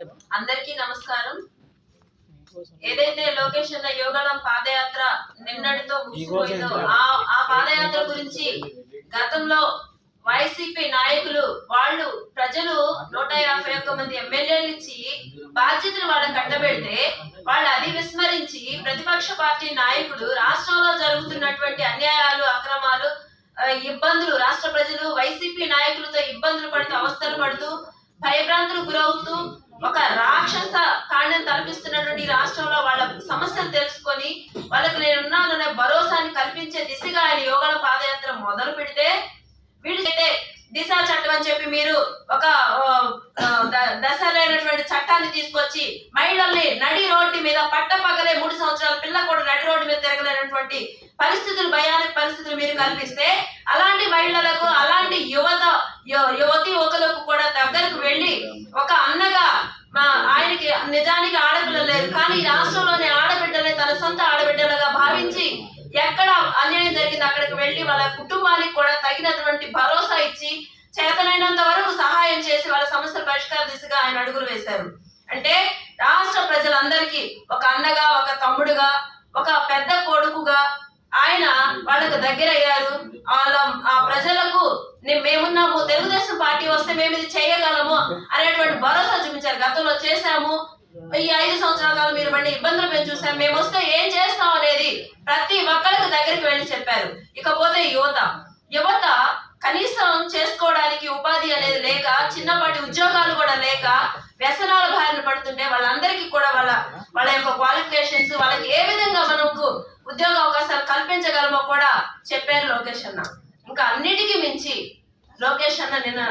అందరికీ నమస్కారం. ఏదైతే లోకేష్ అన్న యోగాళం పాదయాత్ర నిన్నటితో ముగిసిపోయిందో ఆ పాదయాత్ర గురించి గతంలో వైసీపీ నాయకులు వాళ్ళు ప్రజలు నూట యాభై ఒక్క మంది ఎమ్మెల్యేలు ఇచ్చి బాధ్యతను వాళ్ళకి కట్టబెడితే వాళ్ళు అది విస్మరించి ప్రతిపక్ష పార్టీ నాయకుడు రాష్ట్రంలో జరుగుతున్నటువంటి అన్యాయాలు అక్రమాలు ఇబ్బందులు రాష్ట్ర ప్రజలు వైసీపీ నాయకులతో ఇబ్బందులు పడుతూ అవస్థలు పడుతూ భయభ్రాంతులు గురవుతూ తలపిస్తున్నటువంటి రాష్ట్రంలో వాళ్ళ సమస్యలు తెలుసుకొని వాళ్ళకి నేను ఉన్నాననే భరోసాని కల్పించే దిశగా ఆయన యోగాల పాదయాత్ర మొదలు పెడితే వీళ్ళకైతే దిశ చట్టం అని చెప్పి మీరు ఒక ద- దశ లేనటువంటి చట్టాన్ని తీసుకొచ్చి మహిళల్ని నడి రోడ్డు మీద పట్టపగలే మూడు సంవత్సరాల పిల్ల కూడా నడి రోడ్డు మీద తిరగలేనటువంటి పరిస్థితులు భయానక పరిస్థితులు మీరు కల్పిస్తే అలాంటి మహిళలకు అలాంటి యువత యువతి యువకులకు కూడా దగ్గరకు వెళ్ళి ఒక అన్నగా మా ఆయనకి నిజానికి ఆడపిల్ల లేదు కానీ ఈ రాష్ట్రంలోని ఆడబిడ్డలే తన సొంత ఆడబిడ్డలుగా భావించి ఎక్కడ అన్యాయం జరిగింది అక్కడికి వెళ్ళి వాళ్ళ కుటుంబానికి కూడా తగినటువంటి భరోసా ఇచ్చి చేతనైనంత వరకు సహాయం చేసి వాళ్ళ సమస్యల పరిష్కార దిశగా ఆయన అడుగులు వేశారు. అంటే రాష్ట్ర ప్రజలందరికీ ఒక అన్నగా ఒక తమ్ముడుగా ఒక పెద్ద కొడుకుగా ఆయన వాళ్ళకు దగ్గర అయ్యారు వాళ్ళ ఆ ప్రజలకు మేమున్నాము తెలుగుదేశం పార్టీ వస్తే మేము ఇది చేయగలము అనేటువంటి భరోసా చూపించారు. గతంలో చేశాము ఈ ఐదు సంవత్సరాల కాలం మీరు మళ్ళీ ఇబ్బందులు మేము చూసాం. మేము వస్తే ఏం చేస్తాం అనేది ప్రతి ఒక్కరికి దగ్గరికి వెళ్ళి చెప్పారు. ఇకపోతే యువత యువత కనీసం చేసుకోవడానికి ఉపాధి అనేది లేక చిన్నపాటి ఉద్యోగాలు కూడా లేక వ్యసనాల బారిన పడుతుంటే వాళ్ళందరికీ కూడా వాళ్ళ వాళ్ళ యొక్క క్వాలిఫికేషన్స్ వాళ్ళకి ఏ విధంగా మనకు ఉద్యోగ అవకాశాలు కల్పించగలమో కూడా చెప్పారు లోకేష్ అన్న. ఇంకా అన్నిటికీ మించి లోకేష్ అన్న నిన్న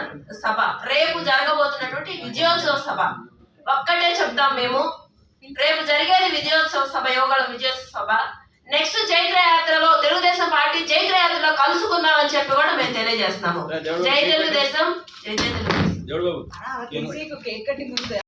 సభ రేపు జరగబోతున్నటువంటి విజయోత్సవ సభ. ఒక్కటే చెప్దాం మేము. రేపు జరిగేది విజయోత్సవ సభ యోగాల విజయోత్సవ సభ. నెక్స్ట్ చైత్ర యాత్రలో తెలుగుదేశం పార్టీ చైత్ర యాత్రలో కలుసుకుందాం అని చెప్పి కూడా మేము తెలియజేస్తున్నాము. జై తెలుగుదేశం జై జై తెలుగుదేశం.